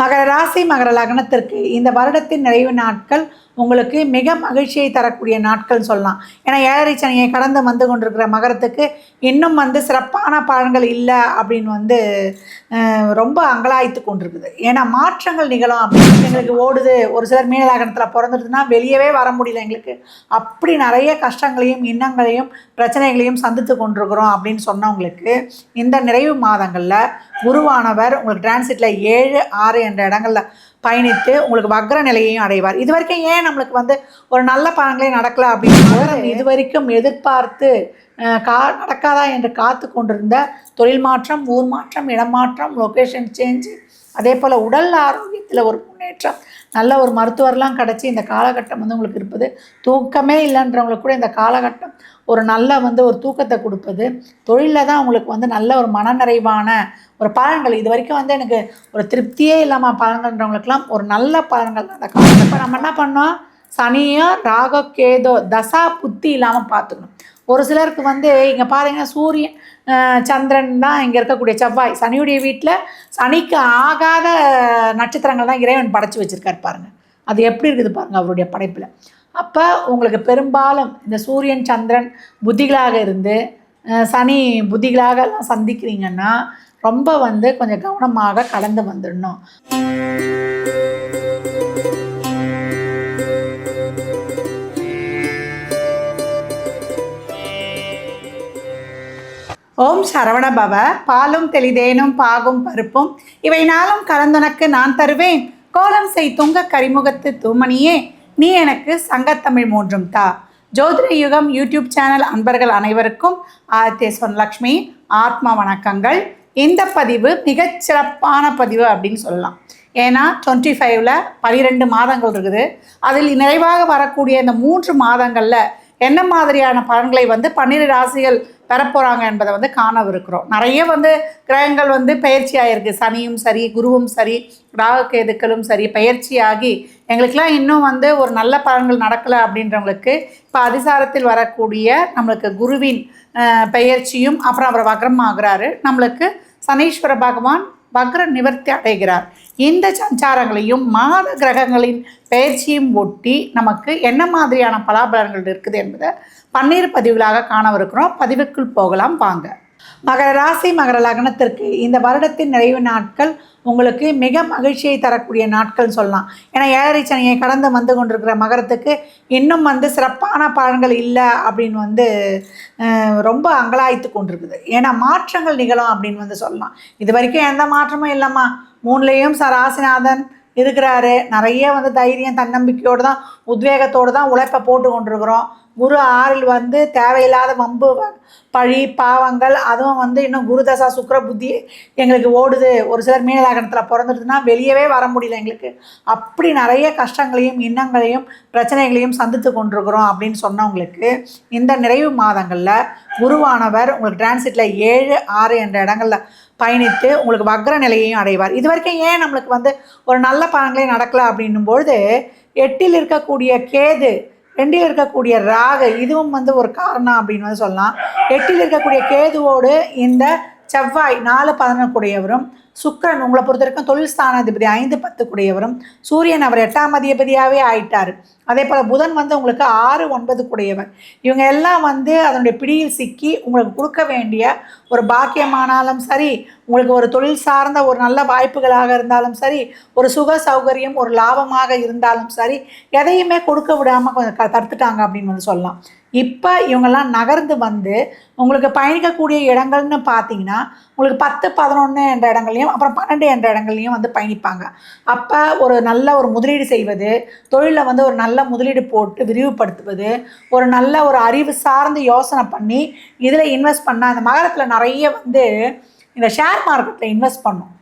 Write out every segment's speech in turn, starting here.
மகர ராசி மகர லக்னத்திற்கு இந்த வருடத்தின் நிறைவு நாட்கள் உங்களுக்கு மிக மகிழ்ச்சியை தரக்கூடிய நாட்கள் சொல்லலாம். ஏன்னா ஏழரை சனியை கடந்து வந்து கொண்டிருக்கிற மகரத்துக்கு இன்னும் வந்து சிறப்பான பலன்கள் இல்லை அப்படின்னு வந்து ரொம்ப அங்கலாய்த்து கொண்டிருக்குது. ஏன்னா மாற்றங்கள் நிகழும் அப்படின்னு எங்களுக்கு ஓடுது ஒரு சிலர் மீனலாகனத்தில் லக்னத்தில் வெளியவே வர முடியல எங்களுக்கு. அப்படி நிறைய கஷ்டங்களையும் இன்னங்களையும் பிரச்சனைகளையும் சந்தித்து கொண்டிருக்கிறோம் அப்படின்னு சொன்னவங்களுக்கு இந்த நிறைவு மாதங்களில் குருவானவர் உங்களுக்கு டிரான்சிட்டில் ஏழு ஆறு என்ற இடங்களில் பயணித்து உங்களுக்கு வக்ர நிலையையும் அடைவார். இது வரைக்கும் ஏன் நம்மளுக்கு வந்து ஒரு நல்ல பலன்களே நடக்கல அப்படின்னு இது வரைக்கும் எதிர்பார்த்து கா நடக்காதா என்று காத்து கொண்டிருந்த தொழில் மாற்றம் ஊர் மாற்றம் இடம் மாற்றம் லொக்கேஷன் சேஞ்சு அதே போல் உடல் ஆரோக்கியத்தில் ஒரு முன்னேற்றம். நல்ல ஒரு மருத்துவர்லாம் கிடச்சி இந்த காலகட்டம் வந்து உங்களுக்கு இருப்பது. தூக்கமே இல்லைன்றவங்களுக்கு கூட இந்த காலகட்டம் ஒரு நல்ல வந்து ஒரு தூக்கத்தை கொடுப்பது. தொழிலில் தான் உங்களுக்கு வந்து நல்ல ஒரு மனநிறைவான ஒரு பலன்கள். இது வரைக்கும் வந்து எனக்கு ஒரு திருப்தியே இல்லாமல் பலன்கள்ன்றவங்களுக்குலாம் ஒரு நல்ல பலன்கள் தான் அந்த காலத்தில் இப்போ நம்ம என்ன பண்ணோம்? சனியோ ராகோ கேதோ தசா புத்தி இல்லாமல் பார்த்துக்கணும். ஒரு சிலருக்கு வந்து இங்கே பாருங்கள் சூரியன் சந்திரன் தான் இங்கே இருக்கக்கூடிய செவ்வாய். சனியுடைய வீட்டில் சனிக்கு ஆகாத நட்சத்திரங்கள் தான் இறைவன் படைச்சி வச்சிருக்காரு பாருங்கள் அது எப்படி இருக்குது பாருங்கள் அவருடைய படைப்பில். அப்போ உங்களுக்கு பெரும்பாலும் இந்த சூரியன் சந்திரன் புத்திகளாக இருந்து சனி புத்திகளாக எல்லாம் சந்திக்கிறீங்கன்னா ரொம்ப வந்து கொஞ்சம் கவனமாக கலந்து வந்துடணும். ஓம் சரவண பவ. பாலும் தெளிதேனும் பாகும் பருப்பும். இவை நாளும் கலந்துனக்கு நான் தருவேன். கோலம் செய் துங்க கரிமுகத்து தூமணியே. நீ எனக்கு சங்கத்தமிழ் மூன்றும் தா. ஜோதிட யுகம் யூடியூப் சேனல் அன்பர்கள் அனைவருக்கும் ஆதித்ய லக்ஷ்மி ஆத்மா வணக்கங்கள். இந்த பதிவு மிகச்சிறப்பான பதிவு அப்படின்னு சொல்லலாம். ஏன்னா டுவெண்ட்டி ஃபைவ்ல பனிரெண்டு மாதங்கள் இருக்குது. அதில் நிறைவாக வரக்கூடிய இந்த மூன்று மாதங்களில் என்ன மாதிரியான பலன்களை வந்து பன்னிரு ராசிகள் பெறப்போகிறாங்க என்பதை வந்து காணவிருக்கிறோம். நிறைய வந்து கிரகங்கள் வந்து பயிற்சியாகிருக்கு சனியும் சரி குருவும் சரி ராககேதுக்களும் சரி பயிற்சியாகி எங்களுக்கெல்லாம் இன்னும் வந்து ஒரு நல்ல பலன்கள் நடக்கலை அப்படின்றவங்களுக்கு இப்போ அதிசாரத்தில் வரக்கூடிய நம்மளுக்கு குருவின் பயிற்சியும் அப்புறம் அவர் வக்ரம் ஆகுறாரு நம்மளுக்கு சனீஸ்வர பகவான் வக்ர நிவர்த்தி அடைகிறார். இந்த சஞ்சாரங்களையும் மாத கிரகங்களின் பெயர்ச்சியும் ஒட்டி நமக்கு என்ன மாதிரியான பலாபலன்கள் இருக்குது என்பதை பன்னீர் பதிவுகளாக காணவிருக்கிறோம். பதிவுக்குள் போகலாம். வாங்க. மகர ராசி மகர லக்னத்திற்கு இந்த வருடத்தின் நிறைவு நாட்கள் உங்களுக்கு மிக மகிழ்ச்சியை தரக்கூடிய நாட்கள் சொல்லலாம். ஏன்னா ஏழரை சனியை கடந்து வந்து கொண்டிருக்கிற மகரத்துக்கு இன்னும் வந்து சிறப்பான பலன்கள் இல்லை அப்படின்னு வந்து ரொம்ப அங்கலாய்த்து கொண்டிருக்குது. ஏன்னா மாற்றங்கள் நிகழும் அப்படின்னு வந்து சொல்லலாம். இது வரைக்கும் எந்த மாற்றமும் இல்லைம்மா. மூணுலேயும் ச ராசிநாதன் இருக்கிறாரு. நிறைய வந்து தைரியம் தன்னம்பிக்கையோடு தான் உத்வேகத்தோடு தான் உழைப்பை போட்டு கொண்டிருக்கிறோம். குரு ஆறில் வந்து தேவையில்லாத வம்பு பழி பாவங்கள் அதுவும் வந்து இன்னும் குருதசா சுக்கிர புத்தி எங்களுக்கு ஓடுது. ஒரு சிலர் மீனலாகணத்தில் பிறந்துடுதுன்னா வெளியவே வர முடியல எங்களுக்கு. அப்படி நிறைய கஷ்டங்களையும் இன்னங்களையும் பிரச்சனைகளையும் சந்தித்து கொண்டிருக்கிறோம் அப்படின்னு சொன்னவங்களுக்கு இந்த நிறைவு மாதங்களில் குருவானவர் உங்களுக்கு டிரான்சிட்டில் ஏழு ஆறு என்ற இடங்களில் பயணித்து உங்களுக்கு வக்ர நிலையையும் அடைவார். இது வரைக்கும் ஏன் நம்மளுக்கு வந்து ஒரு நல்ல பலன்களே நடக்கல அப்படின்னும் பொழுது எட்டில் இருக்கக்கூடிய கேது ரெண்டில் இருக்கக்கூடிய ராகு இதுவும் வந்து ஒரு காரணம் அப்படின்னு வந்து சொல்லலாம். எட்டில் இருக்கக்கூடிய கேதுவோடு இந்த செவ்வாய் நாலு பதினொன்று கூடியவரும் சுக்கிரன் உங்களை பொறுத்த வரைக்கும் தொழில் ஸ்தானாதிபதி ஐந்து பத்து கூடியவரும் சூரியன் அவர் எட்டாம் அதிபதியாகவே ஆயிட்டார். அதே போல் புதன் வந்து உங்களுக்கு ஆறு ஒன்பது கூடியவர் இவங்க எல்லாம் வந்து அதனுடைய பிடியில் சிக்கி உங்களுக்கு கொடுக்க வேண்டிய ஒரு பாக்கியமானாலும் சரி உங்களுக்கு ஒரு தொழில் சார்ந்த ஒரு நல்ல வாய்ப்புகளாக இருந்தாலும் சரி ஒரு சுக சௌகரியம் ஒரு லாபமாக இருந்தாலும் சரி எதையுமே கொடுக்க விடாமல் கொஞ்சம் க தடுத்துட்டாங்க அப்படின்னு வந்து சொல்லலாம். இப்போ இவங்கெல்லாம் நகர்ந்து வந்து உங்களுக்கு பயணிக்கக்கூடிய இடங்கள்னு பார்த்தீங்கன்னா உங்களுக்கு பத்து பதினொன்று என்ற இடங்கள்லையும் அப்புறம் பன்னெண்டு என்ற இடங்கள்லையும் வந்து பயணிப்பாங்க. அப்போ ஒரு நல்ல ஒரு முதலீடு செய்வது தொழிலில் வந்து ஒரு நல்ல முதலீடு போட்டு விரிவுபடுத்துவது ஒரு நல்ல ஒரு அறிவு சார்ந்து யோசனை பண்ணி இதில் இன்வெஸ்ட் பண்ணால் அந்த மகரத்தில் நிறைய வந்து இந்த ஷேர் மார்க்கெட்டில் இன்வெஸ்ட் பண்ணும்.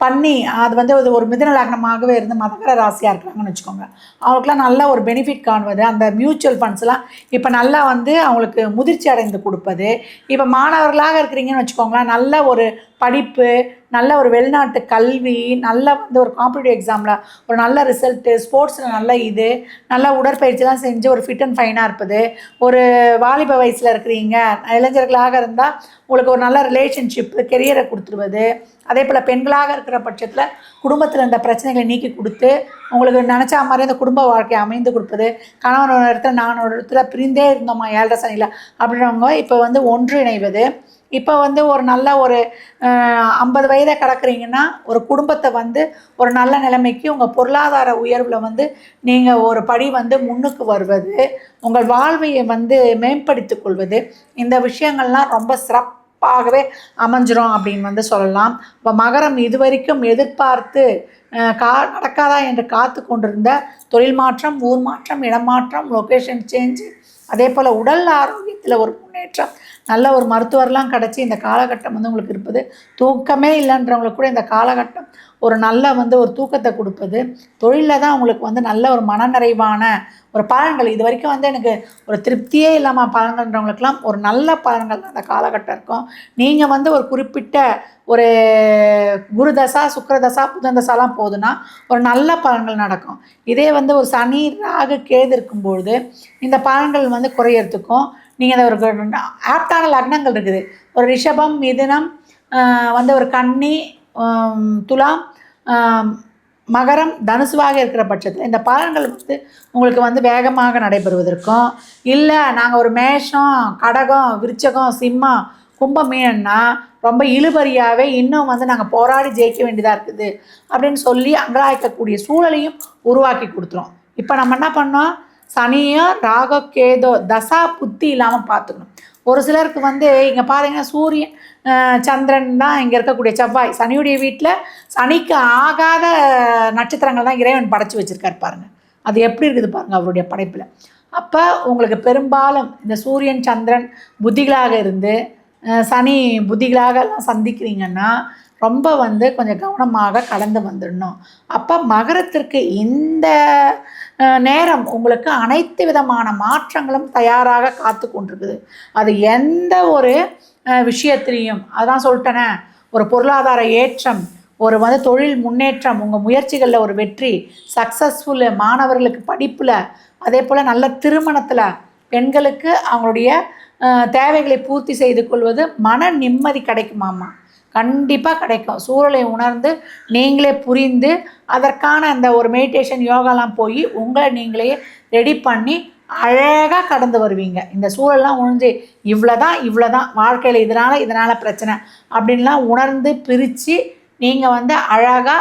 பண்ணி அது வந்து அது ஒரு மிதுன லக்னமாகவே இருந்து மதகர ராசியாக இருக்கிறாங்கன்னு வச்சுக்கோங்க. அவங்களுக்குலாம் நல்ல ஒரு பெனிஃபிட் காணுவது அந்த மியூச்சுவல் ஃபண்ட்ஸ்லாம் இப்போ நல்லா வந்து அவங்களுக்கு முதிர்ச்சி அடைந்து கொடுப்பது. இப்போ மாணவர்களாக இருக்கிறீங்கன்னு வச்சுக்கோங்களேன் நல்ல ஒரு படிப்பு நல்ல ஒரு வெளிநாட்டு கல்வி நல்ல வந்து ஒரு காம்படிட்டிவ் எக்ஸாமில் ஒரு நல்ல ரிசல்ட்டு ஸ்போர்ட்ஸில் நல்ல இது நல்ல உடற்பயிற்சிலாம் செஞ்சு ஒரு ஃபிட் அண்ட் ஃபைனாக இருப்பது. ஒரு வாலிப வயசில் இருக்கிறீங்க இளைஞர்களாக இருந்தால் உங்களுக்கு ஒரு நல்ல ரிலேஷன்ஷிப்பு கெரியரை கொடுத்துருவது. அதே போல் பெண்களாக இருக்கிற பட்சத்தில் குடும்பத்தில் இருந்த பிரச்சனைகளை நீக்கி கொடுத்து உங்களுக்கு நினச்சா மாதிரி அந்த குடும்ப வாழ்க்கையை அமைந்து கொடுப்பது கணவன் ஒரு இடத்துல நான் ஒரு இடத்துல பிரிந்தே இருந்தோம்மா ஏழரை சனியில் அப்படின்றவங்க இப்போ வந்து ஒன்று இணைவது. இப்போ வந்து ஒரு நல்ல ஒரு ஐம்பது வயதை கடக்குறீங்கன்னா ஒரு குடும்பத்தை வந்து ஒரு நல்ல நிலைமைக்கு உங்கள் பொருளாதார உயர்வில் வந்து நீங்கள் ஒரு படி வந்து முன்னுக்கு வருவது உங்கள் வாழ்வையை வந்து மேம்படுத்திக் கொள்வது இந்த விஷயங்கள்லாம் ரொம்ப சிறப்பு. சிறப்பாகவே அமைஞ்சிரும் அப்படின்னு வந்து சொல்லலாம். இப்போ மகரம் இதுவரைக்கும் எதிர்பார்த்து கா நடக்காதா என்று காத்து கொண்டிருந்த தொழில் மாற்றம் ஊர் மாற்றம் இடமாற்றம் லொக்கேஷன் சேஞ்சு அதே போல் உடல் ஆரோக்கியத்தில் ஒரு முன்னேற்றம். நல்ல ஒரு மருத்துவர்லாம் கிடச்சி இந்த காலகட்டம் வந்து உங்களுக்கு இருப்பது. தூக்கமே இல்லைன்றவங்களுக்கு கூட இந்த காலகட்டம் ஒரு நல்ல வந்து ஒரு தூக்கத்தை கொடுப்பது. தொழிலில் தான் உங்களுக்கு வந்து நல்ல ஒரு மனநிறைவான ஒரு பலன்கள். இது வரைக்கும் வந்து எனக்கு ஒரு திருப்தியே இல்லாமல் பலன்கள்ன்றவங்களுக்குலாம் ஒரு நல்ல பலன்கள் அந்த காலகட்டம் இருக்கும். நீங்கள் வந்து ஒரு குறிப்பிட்ட ஒரு குரு தசா சுக்கிர தசா புதன் தசாலாம் போகுதுன்னா ஒரு நல்ல பலன்கள் நடக்கும். இதே வந்து ஒரு சனி ராகு கேது இருக்கும்பொழுது இந்த பலன்கள் வந்து குறையறதுக்கும் நீங்கள் அந்த ஒரு ஆப்டான லக்னங்கள் இருக்குது. ஒரு ரிஷபம் மிதுனம் வந்து ஒரு கன்னி துலாம் மகரம் தனுசுவாக இருக்கிற பட்சத்தில் இந்த பலன்கள் வந்து உங்களுக்கு வந்து வேகமாக நடைபெறுவதற்கும் இல்லை நாங்கள் ஒரு மேஷம் கடகம் விருச்சகம் சிம்மம் கும்பம் ரொம்ப இழுபறியாகவே இன்னும் வந்து நாங்கள் போராடி ஜெயிக்க வேண்டியதாக இருக்குது. அப்படின்னு சொல்லி அங்கலாய்க்கக்கூடிய சூழலையும் உருவாக்கி கொடுத்துரும். இப்போ நம்ம என்ன பண்ணோம்? சனியோ ராகோ கேதோ தசா புத்தி இல்லாமல் பார்த்துக்கணும் ஒரு சிலருக்கு வந்து இங்கே பாருங்கன்னா சூரியன் சந்திரன் தான் இங்கே இருக்கக்கூடிய செவ்வாய். சனியுடைய வீட்டில் சனிக்கு ஆகாத நட்சத்திரங்கள் தான் இறைவன் படைச்சி வச்சிருக்காரு பாருங்க. அது எப்படி இருக்குது பாருங்கள் அவருடைய படைப்பில். அப்போ உங்களுக்கு பெரும்பாலும் இந்த சூரியன் சந்திரன் புத்திகளாக இருந்து சனி புத்திகளாக எல்லாம் சந்திக்கிறீங்கன்னா ரொம்ப வந்து கொஞ்சம் கவனமாக கலந்து வந்துடணும். அப்போ மகரத்திற்கு இந்த நேரம் உங்களுக்கு அனைத்து விதமான மாற்றங்களும் தயாராக காத்து கொண்டிருக்குது. அது எந்த ஒரு விஷயத்திலையும் அதான் சொல்லிட்டேனே ஒரு பொருளாதார ஏற்றம் ஒரு வந்து தொழில் முன்னேற்றம் உங்கள் முயற்சிகளில் ஒரு வெற்றி சக்ஸஸ்ஃபுல்லு மாணவர்களுக்கு படிப்பில் அதே போல் நல்ல திருமணத்தில் பெண்களுக்கு அவங்களுடைய தேவைகளை பூர்த்தி செய்து கொள்வது மன நிம்மதி கிடைக்குமாம்மா? கண்டிப்பாக கிடைக்கும். சூழலை உணர்ந்து நீங்களே புரிந்து அதற்கான அந்த ஒரு மெடிடேஷன் யோகாலாம் போய் உங்களை நீங்களே ரெடி பண்ணி அழகாக கடந்து வருவீங்க. இந்த சூழல்லாம் உணர்ந்து இவ்வளோ தான் இவ்வளோ தான் வாழ்க்கையில் இதனால் இதனால் பிரச்சனை அப்படின்லாம் உணர்ந்து பிரித்து நீங்கள் வந்து அழகாக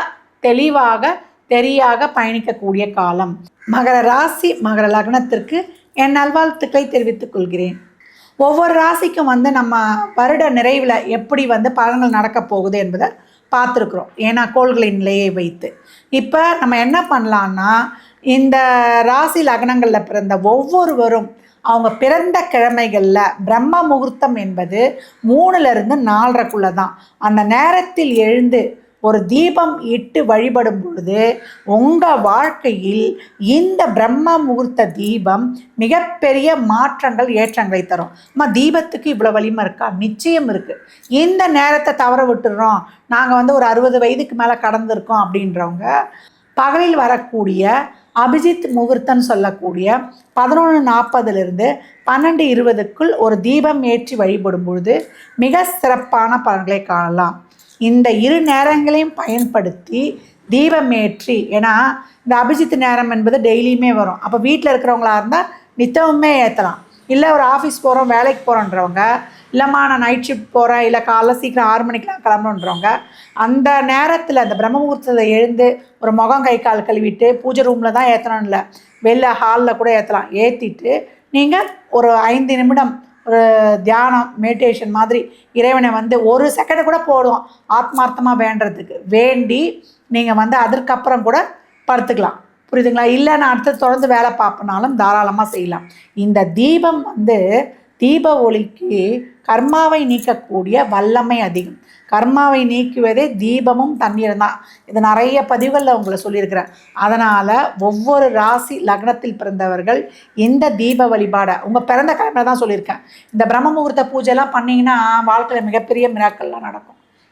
தெளிவாக தெரியாக பயணிக்கக்கூடிய காலம். மகர ராசி மகர லக்னத்திற்கு என் நல்வாழ்த்துக்களை தெரிவித்துக் கொள்கிறேன். ஒவ்வொரு ராசிக்கும் வந்து நம்ம வருட நிறைவில் எப்படி வந்து பலன்கள் நடக்க போகுது என்பதை பார்த்துருக்குறோம். ஏன்னா கோள்களின் நிலையை வைத்து. இப்போ நம்ம என்ன பண்ணலான்னா இந்த ராசி லக்னங்களில் பிறந்த ஒவ்வொருவரும் அவங்க பிறந்த கிழமைகளில் பிரம்ம முகூர்த்தம் என்பது மூணுலேருந்து நாலரைக்குள்ளே தான் அந்த நேரத்தில் எழுந்து ஒரு தீபம் இட்டு வழிபடும் பொழுது உங்கள் வாழ்க்கையில் இந்த பிரம்ம முகூர்த்த தீபம் மிகப்பெரிய மாற்றங்கள் ஏற்றங்களை தரும். அம்மா தீபத்துக்கு இவ்வளோ வலிமை இருக்கா? நிச்சயம் இருக்குது இந்த நேரத்தை தவற விட்டுறோம். நாங்கள் வந்து ஒரு அறுபது வயதுக்கு மேலே கடந்திருக்கோம் அப்படின்றவங்க பகலில் வரக்கூடிய அபிஜித் முகூர்த்தம் சொல்லக்கூடிய பதினொன்று நாற்பதுலேருந்து பன்னெண்டு இருபதுக்குள் ஒரு தீபம் ஏற்றி வழிபடும் பொழுது மிக சிறப்பான பலன்களை காணலாம். இந்த இரு நேரங்களையும் பயன்படுத்தி தீபமேற்றி ஏன்னா இந்த அபிஜித் நேரம் என்பது டெய்லியுமே வரும். அப்போ வீட்டில் இருக்கிறவங்களா இருந்தால் நித்தமுமே ஏற்றலாம் இல்லை ஒரு ஆஃபீஸ் போகிறோம் வேலைக்கு போகிறோன்றவங்க இல்லைம்மா நான் நைட் ஷிஃப்ட் போகிறேன் இல்லை காலைல சீக்கிரம் ஆறு மணிக்கெலாம் கிளம்பணுன்றவங்க அந்த நேரத்தில் அந்த பிரம்ம எழுந்து ஒரு முகம் கை கால் கழுவிட்டு பூஜை ரூமில் தான் ஏற்றணும் இல்லை வெளில ஹாலில் கூட ஏற்றலாம் ஏற்றிட்டு நீங்கள் ஒரு ஐந்து நிமிடம் ஒரு தியானம் மெடிடேஷன் மாதிரி இறைவனை வந்து ஒரு செகண்ட் கூட போடுவோம். ஆத்மார்த்தமாக வேண்டுறதுக்கு. வேண்டி நீங்கள் வந்து அதற்கப்புறம் கூட படுத்துக்கலாம். புரியுதுங்களா? இல்லை நான் அடுத்து தொடர்ந்து வேலை பார்ப்பனாலும் தாராளமாக செய்யலாம். இந்த தீபம் வந்து தீப ஒளிக்கு கர்மாவை நீக்கக்கூடிய வல்லமை அதிகம். கர்மாவை நீக்குவதே தீபமும் தண்ணீரும் தான். இது நிறைய பதிவுகளில் உங்களை சொல்லியிருக்கிறேன். அதனால் ஒவ்வொரு ராசி லக்னத்தில் பிறந்தவர்கள் இந்த தீப வழிபாடை உங்கள் பிறந்த கிழமை தான் சொல்லியிருக்கேன். இந்த பிரம்ம முகூர்த்த பூஜைலாம் பண்ணிங்கன்னா வாழ்க்கையில் மிகப்பெரிய மிராக்கள்லாம் நடக்கும்.